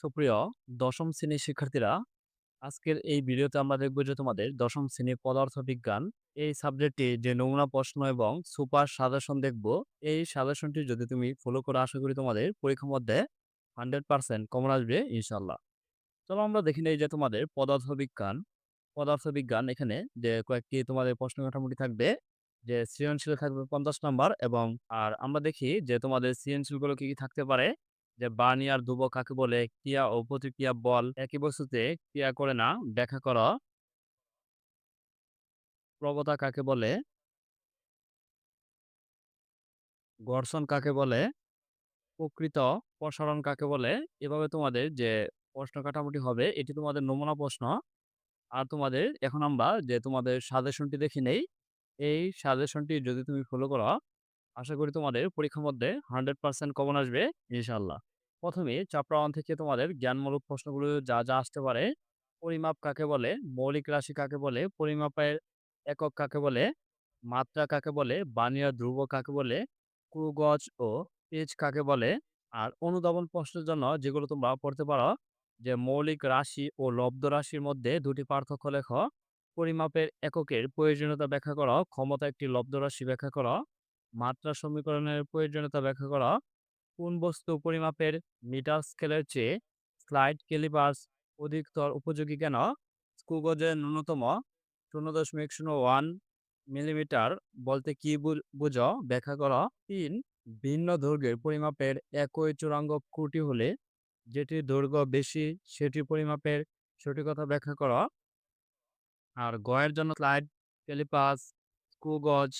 সুপ্রিয় দশম শ্রেণির শিক্ষার্থীরা, আজকের এই ভিডিওতে আমরা দেখব যে তোমাদের দশম শ্রেণির পদার্থবিজ্ঞান এই সাবজেক্টে যে নমুনা প্রশ্ন এবং সুপার সাজেশন দেখব, এই সাজেশনটি যদি তুমি ফলো করে আশা করি তোমাদের পরীক্ষার মধ্যে 100% কমন আসবে ইনশাআল্লাহ। চলো আমরা দেখে নেই যে তোমাদের পদার্থবিজ্ঞান, পদার্থবিজ্ঞান এখানে যে কয়েকটি তোমাদের প্রশ্ন কাঠামোটি থাকবে, যে সৃজনশীল থাকবে ৫০ নাম্বার এবং আর আমরা দেখি যে তোমাদের সৃজনশীলগুলো কি, কি থাকতে পারে যে বার্নিয়ার ধ্রুবক কাকে বলে? ক্রিয়া ও প্রতিক্রিয়া বল একই বস্তুতে ক্রিয়া করে না ব্যাখ্যা কর। প্রবতা কাকে বলে? ঘর্ষণ কাকে বলে? প্রকৃত প্রসারণ কাকে বলে? এভাবে তোমাদের যে প্রশ্ন কাঠামোটি হবে এটি তোমাদের নমুনা প্রশ্ন। আর তোমাদের এখন আমরা যে তোমাদের সাজেশনটি দেখি নেই। এই সাজেশনটি যদি তুমি ফলো করো, আশা করি তোমাদের পরীক্ষার মধ্যে 100% কমন আসবে ইনশাআল্লাহ। ১ম এ চ্যাপ্টার 1 থেকে তোমাদের জ্ঞানমূলক প্রশ্নগুলো যা, যা আসতে পারে, পরিমাপ কাকে বলে? মৌলিক রাশি কাকে বলে? পরিমাপের একক কাকে বলে? মাত্রা কাকে বলে? বার্নিয়ার ধ্রুব কাকে বলে? ক্রু গজ ও পেজ কাকে বলে? আর অনুধাবন প্রশ্নের জন্য যেগুলো তোমরা পড়তে পারো যে মৌলিক রাশি ও লব্ধ রাশির মধ্যে দুটি পার্থক্য লেখ। পরিমাপের এককের প্রয়োজনীয়তা ব্যাখ্যা করো। ক্ষমতা একটি লব্ধ রাশি ব্যাখ্যা করো। মাত্রা সমীকরণের প্রয়োজনীয়তা ব্যাখ্যা করো। কোন বস্তু পরিমাপের মিটার স্কেলের চেয়ে স্লাইড ক্যালিপার্স অধিকতর উপযোগী কেন? স্কুগজের ন্যূনতম শূন্য দশমিক শূন্য ওয়ান মিলিমিটার বলতে কি বুঝো? ব্যাখ্যা করো। তিন ভিন্ন দৈর্ঘ্যের পরিমাপের একই চূড়াঙ্গ ক্রুটি হলে যেটির দৈর্ঘ্য বেশি সেটি পরিমাপের সঠিকতা ব্যাখ্যা করো। আর গয়ের জন্য স্লাইড ক্যালিপার্স, স্ক্রু গজ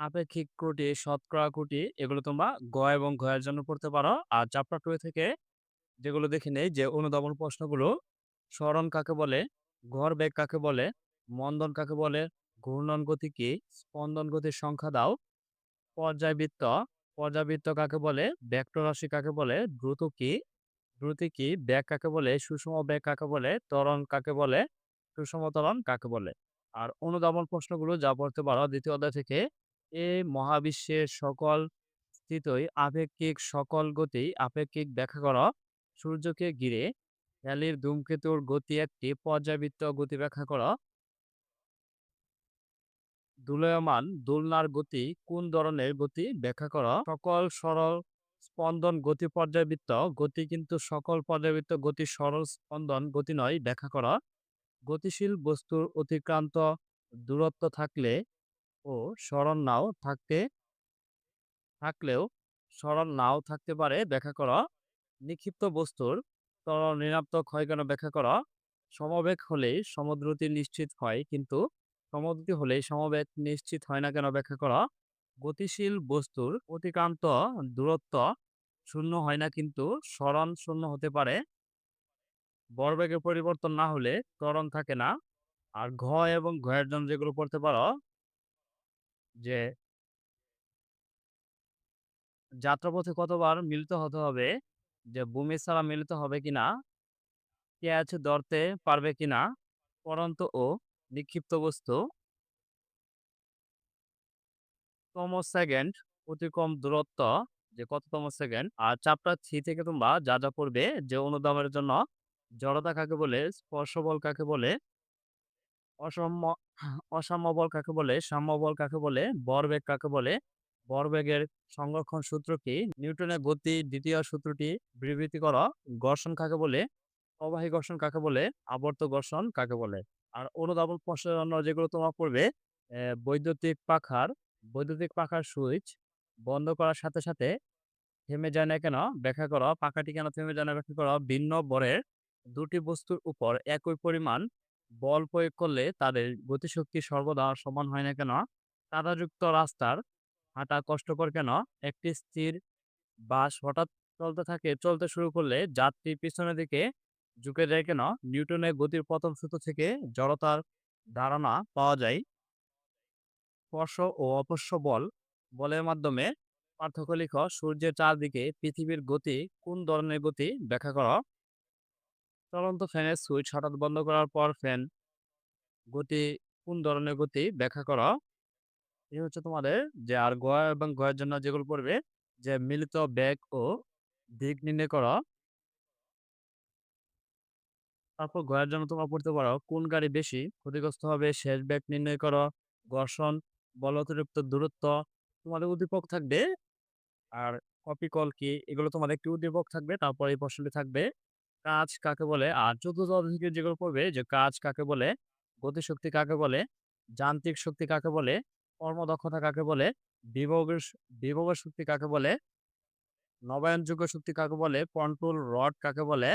আপেক্ষিক ত্রুটি, শতকরা ত্রুটি এগুলো তোমরা গ এবং ঘ এর জন্য পড়তে পারো। আর চ্যাপ্টার 2 থেকে যেগুলো দেখে নেই যে অনুধাবন প্রশ্নগুলো, স্মরণ কাকে বলে? ঘর বেগ কাকে বলে? মন্দন কাকে বলে? ঘূর্ণন গতি কি? স্পন্দন গতির সংখ্যা দাও। পর্যায়বৃত্ত, পর্যায়বৃত্ত কাকে বলে? ভেক্টর রাশি কাকে বলে? দ্রুত কি? দ্রুতি কি? ব্যাগ কাকে বলে? সুষম ব্যাগ কাকে বলে? ত্বরণ কাকে বলে? সুষম ত্বরণ কাকে বলে? আর অনুধাবন প্রশ্নগুলো যা পড়তে পারো দ্বিতীয় অধ্যায় থেকে এই মহাবিশ্বের সকল স্থিতই আপেক্ষিক সকল গতি আপেক্ষিক ব্যাখ্যা করো। সূর্যকে ঘিরে হ্যালির ধূমকেতুর গতি একটি পর্যায়বৃত্ত গতি ব্যাখ্যা করো। দোলায়মান দোলনার গতি কোন ধরনের গতি ব্যাখ্যা করো। সকল সরল স্পন্দন গতি পর্যায়বৃত্ত, গতি কিন্তু সকল পর্যায়বৃত্ত গতি সরল স্পন্দন গতি নয় ব্যাখ্যা করো। গতিশীল বস্তুর অতিক্রান্ত দূরত্ব থাকলে ও সরণ নাও থাকতে, থাকলেও সরল নাও থাকতে পারে, ব্যাখ্যা করো। নিক্ষিপ্ত বস্তুর তরল ঋণাত্মক হয় কেন ব্যাখ্যা করো। সমবেগ হলেই সমদ্রুতি নিশ্চিত হয়, কিন্তু সমদ্রুতি হলেই সমবেগ নিশ্চিত হয় না কেন ব্যাখ্যা করো। গতিশীল বস্তুর অতিক্রান্ত দূরত্ব শূন্য হয় না, কিন্তু সরণ শূন্য হতে পারে। ভরবেগের পরিবর্তন না হলে ত্বরণ থাকে না। আর ঘ এবং ঘয়ের জন্য যেগুলো পড়তে পারো যে যাত্রাপথে কতবার মিলিত হতে হবে? যে ভূমি ছাড়া মিলিত হবে কিনা? ক্যাচ ধরতে পারবে কিনা? পড়ন্ত ও নিক্ষিপ্ত বস্তু তম সেকেন্ড অতিক্রম দূরত্ব যে কততম সেকেন্ড? আর চাপটা থ্রি থেকে তোমরা যা, যা পড়বে যে অনুধাবনের জন্য জড়তা কাকে বলে? স্পর্শ বল কাকে বলে? অসাম্য অসাম্য বল কাকে বলে? সাম্য বল কাকে বলে? ভরবেগ কাকে বলে? ভরবেগের সংরক্ষণ সূত্র কি? নিউটনের গতি দ্বিতীয় সূত্রটি বিবৃতি করো। ঘর্ষণ কাকে বলে? প্রবাহী ঘর্ষণ কাকে বলে? আবর্ত ঘর্ষণ কাকে বলে? আর অনুধাবন প্রশ্নের যেগুলো তোমরা পড়বে বৈদ্যুতিক পাখার বৈদ্যুতিক পাখার সুইচ বন্ধ করার সাথে, সাথে থেমে যায় না কেন? ব্যাখ্যা করো। পাখাটি কেন থেমে যায় না ব্যাখ্যা করো। ভিন্ন বরের দুটি বস্তুর উপর একই পরিমাণ বল প্রয়োগ করলে তাদের গতিশক্তি সর্বদা সমান হয় না কেন? কাদাযুক্ত রাস্তার হাঁটা কষ্টকর কেন? একটি স্থির বাস হঠাৎ চলতে থাকে, চলতে শুরু করলে যাত্রী পিছনের দিকে ঝুঁকে যায় কেন? নিউটনের গতির প্রথম সূত্র থেকে জড়তার ধারণা পাওয়া যায়। স্পর্শ ও অপস্য বল, বলের মাধ্যমে পার্থক্য লিখ। সূর্যের চারদিকে পৃথিবীর গতি কোন ধরনের গতি ব্যাখ্যা করো। চলন্ত ফ্যানের সুইচ হঠাৎ বন্ধ করার পর ফ্যান গতি কোন ধরনের গতি ব্যাখ্যা করো। এই হচ্ছে তোমাদের যে আর গ এবং এর জন্য যেগুলো পড়বে যে মিলিত বেগ ও দিক নির্ণয় করো। তারপর ঘয়ের জন্য তোমরা পড়তে পারো, কোন গাড়ি বেশি ক্ষতিগ্রস্ত হবে? শেষ ব্যাগ নির্ণয় করো। ঘর্ষণ, বল অতিরিক্ত দূরত্ব, তোমাদের উদ্দীপক থাকবে। আর কপি কল কি? এগুলো তোমাদের একটি উদ্দীপক থাকবে। তারপর এই প্রশ্নটি থাকবে, কাজ কাকে বলে? আর ১৪ থেকে যেগুলো পড়বে, যে কাজ কাকে বলে? গতিশক্তি কাকে বলে? যান্ত্রিক শক্তি কাকে বলে? কর্মদক্ষতা কাকে বলে? বিভবের বিভবের শক্তি কাকে বলে? নবায়নযোগ্য শক্তি কাকে বলে? কন্ট্রোল রড কাকে বলে?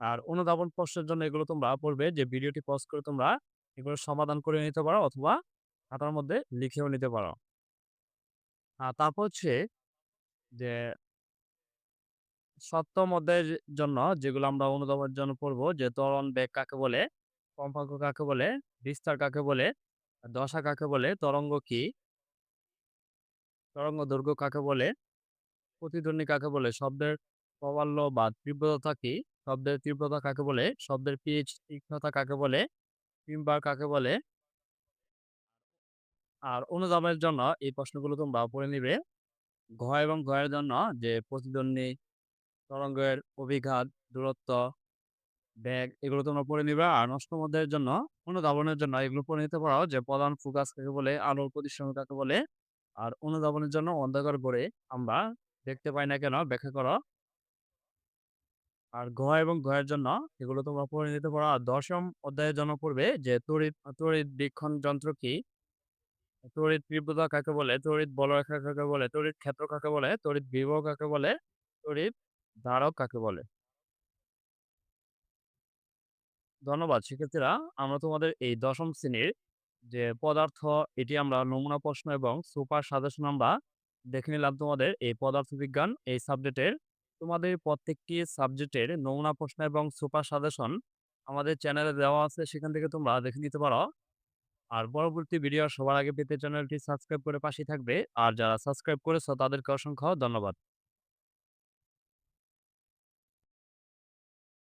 আর অনুধাবন প্রশ্নের জন্য এগুলো তোমরা পড়বে, যে ভিডিওটি পজ করে তোমরা এগুলো সমাধান করে নিতে পারো অথবা খাতার মধ্যে লিখেও নিতে পারো। আর তারপর হচ্ছে যে সপ্তম অধ্যায়ের জন্য যেগুলো আমরা অনুধাবনের জন্য পড়ব যে ত্বরণ বেগ কাকে বলে? কম্পাঙ্ক কাকে বলে? বিস্তার কাকে বলে? দশা কাকে বলে? তরঙ্গ কি? তরঙ্গ দৈর্ঘ্য কাকে বলে? প্রতিধ্বনি কাকে বলে? শব্দের প্রবাল্য বা তীব্রতা কি? শব্দের তীব্রতা কাকে বলে? শব্দের পিচ তীক্ষ্ণতা কাকে বলে? টিম্বার কাকে বলে? আর অনুধাবনের জন্য এই প্রশ্নগুলো তোমরা পড়ে নিবে। ঘ এবং ঘয়ের জন্য যে প্রতিধ্বনি, তরঙ্গের অভিঘাত, দূরত্ব, ব্যাগ এগুলো তোমরা পড়ে নিবা। আর অধ্যায়ের জন্য অনুধাবনের জন্য এগুলো পড়ে নিতে পারো যে প্রধান ফোকাস কাকে বলে? আলোর প্রতিসরণ কাকে বলে? আর অনুধাবনের জন্য অন্ধকার ঘরে আমরা দেখতে পাই না কেন? ব্যাখ্যা করো। আর ঘ এবং ঘ জন্য এগুলো তোমরা পড়ে নিতে পারো। আর ১০ম অধ্যায়ের জন্য পড়বে যে তড়িৎ তড়িৎ বীক্ষণ যন্ত্র কি? তড়িৎ তীব্রতা কাকে বলে? তড়িৎ বলরেখা কাকে বলে? তড়িৎ ক্ষেত্র কাকে বলে? তড়িৎ বিভব কাকে বলে? তড়িৎ ধারক কাকে বলে? ধন্যবাদ শিক্ষার্থীরা। আমরা তোমাদের এই ১০ম শ্রেণির যে পদার্থ, এটি আমরা নমুনা প্রশ্ন এবং সুপার সাজেশন আমরা দেখে নিলাম তোমাদের এই পদার্থবিজ্ঞান এই সাবজেক্টের। তোমাদের প্রত্যেকটি সাবজেক্টের নমুনা প্রশ্ন এবং সুপার সাজেশন আমাদের চ্যানেলে দেওয়া আছে, সেখান থেকে তোমরা দেখে নিতে পারো। আর পরবর্তী ভিডিও সবার আগে পেতে চ্যানেলটি সাবস্ক্রাইব করে পাশেই থাকবে। আর যারা সাবস্ক্রাইব করেছ তাদেরকে অসংখ্য ধন্যবাদ।